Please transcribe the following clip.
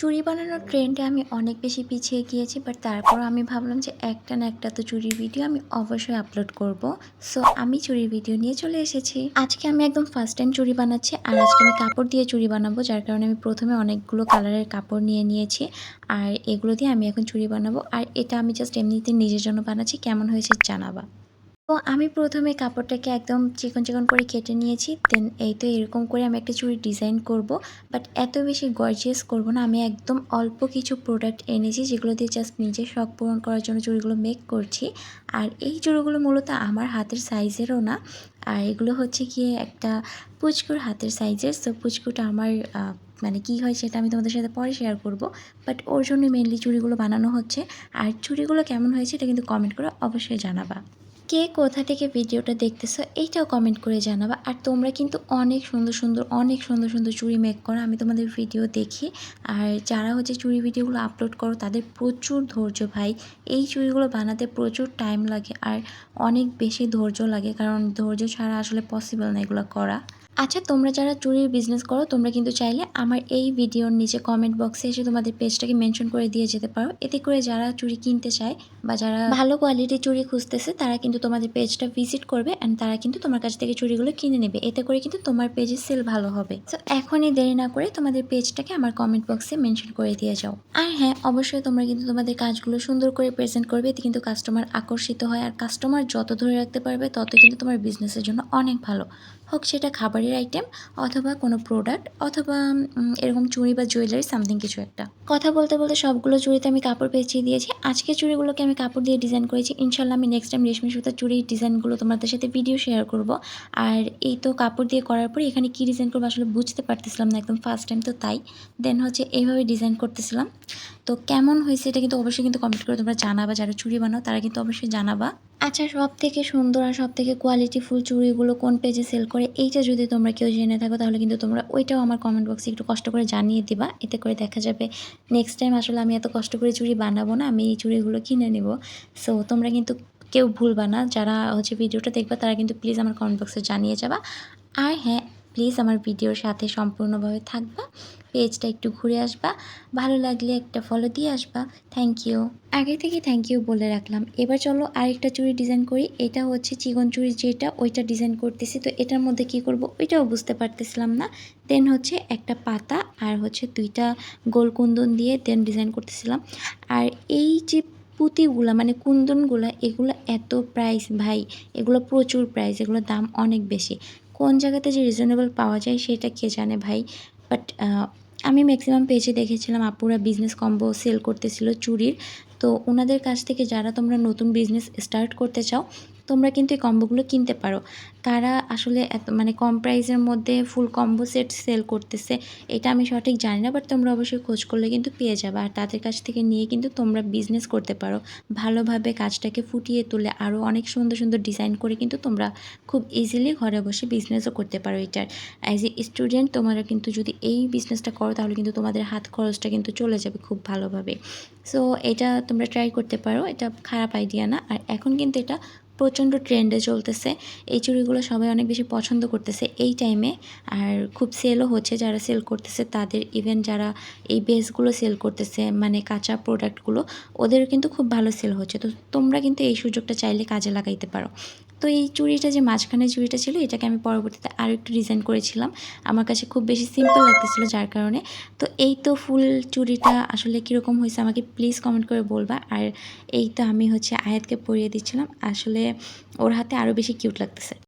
চুড়ি বানানোর ট্রেন্ডে আমি অনেক বেশি পিছিয়ে গিয়েছি বাট তারপর আমি ভাবলাম যে একটা না একটা তো চুড়ির ভিডিও আমি অবশ্যই আপলোড করব। সো আমি চুড়ির ভিডিও নিয়ে চলে এসেছি। আজকে আমি একদম ফার্স্ট টাইম চুরি বানাচ্ছি, আর আজকে আমি কাপড় দিয়ে চুড়ি বানাবো, যার কারণে আমি প্রথমে অনেকগুলো কালারের কাপড় নিয়ে নিয়েছি, আর এগুলো দিয়ে আমি এখন চুরি বানাবো। আর এটা আমি জাস্ট এমনিতে নিজের জন্য বানাচ্ছি, কেমন হয়েছে জানাবা। তো আমি প্রথমে কাপড়টাকে একদম চিকন চিকন করে কেটে নিয়েছি। দেন এই তো এরকম করে আমি একটা চুড়ি ডিজাইন করব। বাট এত বেশি গর্জিয়াস করব না। আমি একদম অল্প কিছু প্রোডাক্ট এনেছি যেগুলো দিয়ে জাস্ট নিজের শখ পূরণ করার জন্য চুড়িগুলো মেক করছি। আর এই চুড়িগুলো মূলত আমার হাতের সাইজেরও না। আর এগুলো হচ্ছে গিয়ে একটা পুচকুর হাতের সাইজের সো পুচকুটা আমার মানে কি হয় সেটা আমি তোমাদের সাথে পরে শেয়ার করব। বাট ওর জন্য মেনলি চুড়িগুলো বানানো হচ্ছে। আর চুড়িগুলো কেমন হয়েছে এটা কিন্তু কমেন্ট করে অবশ্যই জানাবা। কে কোথা থেকে ভিডিওটা দেখতেছো এইটাও কমেন্ট করে জানাবা। আর তোমরা কিন্তু অনেক সুন্দর সুন্দর, অনেক সুন্দর সুন্দর চুড়ি মেক করো, আমি তোমাদের ভিডিও দেখি। আর যারা হচ্ছে চুড়ি ভিডিওগুলো আপলোড করো, তাদের প্রচুর ধৈর্য ভাই। এই চুড়িগুলো বানাতে প্রচুর টাইম লাগে, আর অনেক বেশি ধৈর্য লাগে, কারণ ধৈর্য ছাড়া আসলে পসিবল না এগুলো করা। আচ্ছা তোমরা যারা চুরির বিজনেস করো, তোমরা কিন্তু চাইলে আমার এই ভিডিওর নিচে কমেন্ট বক্সে এসে তোমাদের পেজটাকে মেনশন করে দিয়ে যেতে পারো। এতে করে যারা চুরি কিনতে চায় বা যারা ভালো কোয়ালিটির চুরি খুঁজতেছে, তারা কিন্তু তোমাদের পেজটা ভিজিট করবে অ্যান্ড তারা কিন্তু তোমার কাছ থেকে চুরিগুলো কিনে নেবে। এতে করে কিন্তু তোমার পেজের সেল ভালো হবে। তো এখনই দেরি না করে তোমাদের পেজটাকে আমার কমেন্ট বক্সে মেনশন করে দিয়ে যাও। আর হ্যাঁ অবশ্যই তোমরা কিন্তু তোমাদের কাজগুলো সুন্দর করে প্রেজেন্ট করবে। এতে কিন্তু কাস্টমার আকর্ষিত হয়। আর কাস্টমার যত ধরে রাখতে পারবে, তত কিন্তু তোমার বিজনেসের জন্য অনেক ভালো। হোক, সেটা খাবারের আইটেম অথবা কোনো প্রোডাক্ট অথবা এরকম চুড়ি বা জুয়েলারি সামথিং কিছু একটা। কথা বলতে বলতে সবগুলো চুড়িতে আমি কাপড় পেঁচিয়ে দিয়েছি। আজকে চুড়িগুলোকে আমি কাপড় দিয়ে ডিজাইন করেছি। ইনশাল্লাহ আমি নেক্সট টাইম রেশমি সুতার চুড়ির ডিজাইনগুলো তোমাদের সাথে ভিডিও শেয়ার করব। আর এই তো কাপড় দিয়ে করার পরে এখানে কী ডিজাইন করব আসলে বুঝতে পারতেছিলাম না, একদম ফার্স্ট টাইম তো তাই। দেন হচ্ছে এইভাবে ডিজাইন করতেছিলাম। তো কেমন হয়েছে এটা কিন্তু অবশ্যই কিন্তু কমেন্ট করে তোমরা জানাবা। যারা চুড়ি বানাও, তারা কিন্তু অবশ্যই জানাবা। আচ্ছা সব থেকে সুন্দর আর সব থেকে কোয়ালিটিফুল চুড়িগুলো কোন পেজে সেল করে, এইটা যদি তোমরা কেউ জেনে থাকো, তাহলে কিন্তু তোমরা ওইটাও আমার কমেন্ট বক্সে একটু কষ্ট করে জানিয়ে দিবা। এতে করে দেখা যাবে নেক্সট টাইম আসলে আমি এত কষ্ট করে চুড়ি বানাবো না, আমি এই চুড়িগুলো কিনে নেব। সো তোমরা কিন্তু কেউ ভুলবা না। যারা হচ্ছে ভিডিওটা দেখবা, তারা কিন্তু প্লিজ আমার কমেন্ট বক্সে জানিয়ে যাবা। আর হ্যাঁ প্লিজ আমার ভিডিওর সাথে সম্পূর্ণভাবে থাকবা, পেজটা একটু ঘুরে আসবা, ভালো লাগলে একটা ফলো দিয়ে আসবা। থ্যাংক ইউ আগে থেকে থ্যাংক ইউ বলে রাখলাম। এবার চলো আরেকটা চুড়ি ডিজাইন করি। এটা হচ্ছে চিকন চুড়ি যেটা, ওইটা ডিজাইন করতেছি। তো এটার মধ্যে কি করব ওইটাও বুঝতে পারতেছিলাম না। দেন হচ্ছে একটা পাতা আর হচ্ছে দুইটা গোল কুন্দন দিয়ে দেন ডিজাইন করতেছিলাম। আর এই যে পুঁতিগুলো মানে কুন্দনগুলো, এগুলো এত প্রাইস ভাই, এগুলো প্রচুর প্রাইস এগুলোর দাম অনেক বেশি। কোন জায়গাতে যে রিজনেবল পাওয়া যায় সেটা কে জানে ভাই? বাট আমি ম্যাক্সিমাম পেজে দেখেছিলাম আপুরা বিজনেস কম্বো সেল করতেছিল চুরির। তো ওনাদের কাছ থেকে যারা তোমরা নতুন বিজনেস স্টার্ট করতে চাও তোমরা কিন্তু এই কম্বোগুলো কিনতে পারো। কারা আসলে এত মানে কম প্রাইসের মধ্যে ফুল কম্বো সেট সেল করতেছে। এটা আমি সঠিক জানি না বাট তোমরা অবশ্যই খোঁজ করলে কিন্তু পেয়ে যাবে। আর তাদের কাছ থেকে নিয়ে কিন্তু তোমরা বিজনেস করতে পারো। ভালোভাবে কাজটাকে ফুটিয়ে তুলে আরও অনেক সুন্দর সুন্দর ডিজাইন করে কিন্তু তোমরা খুব ইজিলি ঘরে বসে বিজনেসও করতে পারো এটার। অ্যাজ এ স্টুডেন্ট তোমরা কিন্তু যদি এই বিজনেসটা করো, তাহলে কিন্তু তোমাদের হাত খরচটা কিন্তু চলে যাবে খুব ভালোভাবে। সো এটা তোমরা ট্রাই করতে পারো। এটা খারাপ আইডিয়া না। আর এখন কিন্তু এটা প্রচণ্ড ট্রেন্ডে চলতেছে। এই চুড়িগুলো সবাই অনেক বেশি পছন্দ করতেছে এই টাইমে আর খুব সেলও হচ্ছে যারা সেল করতেছে, তাদের ইভেন যারা এই বেসগুলো সেল করতেছে মানে কাঁচা প্রোডাক্টগুলো ওদের কিন্তু খুব ভালো সেল হচ্ছে। তো তোমরা কিন্তু এই সুযোগটা চাইলে কাজে লাগাইতে পারো। তো এই চুড়িটা যে মাঝখানে চুড়িটা ছিল, এটাকে আমি পরবর্তীতে আরও একটু ডিজাইন করেছিলাম। আমার কাছে খুব বেশি সিম্পল লাগতেছিলো যার কারণে। তো এই তো ফুল চুড়িটা আসলে কীরকম হয়েছে আমাকে প্লিজ কমেন্ট করে বলবা। আর এই তো আমি হচ্ছে আয়াতকে পরিয়ে দিচ্ছিলাম। আসলে ওর হাতে আরও বেশি কিউট লাগতেছে।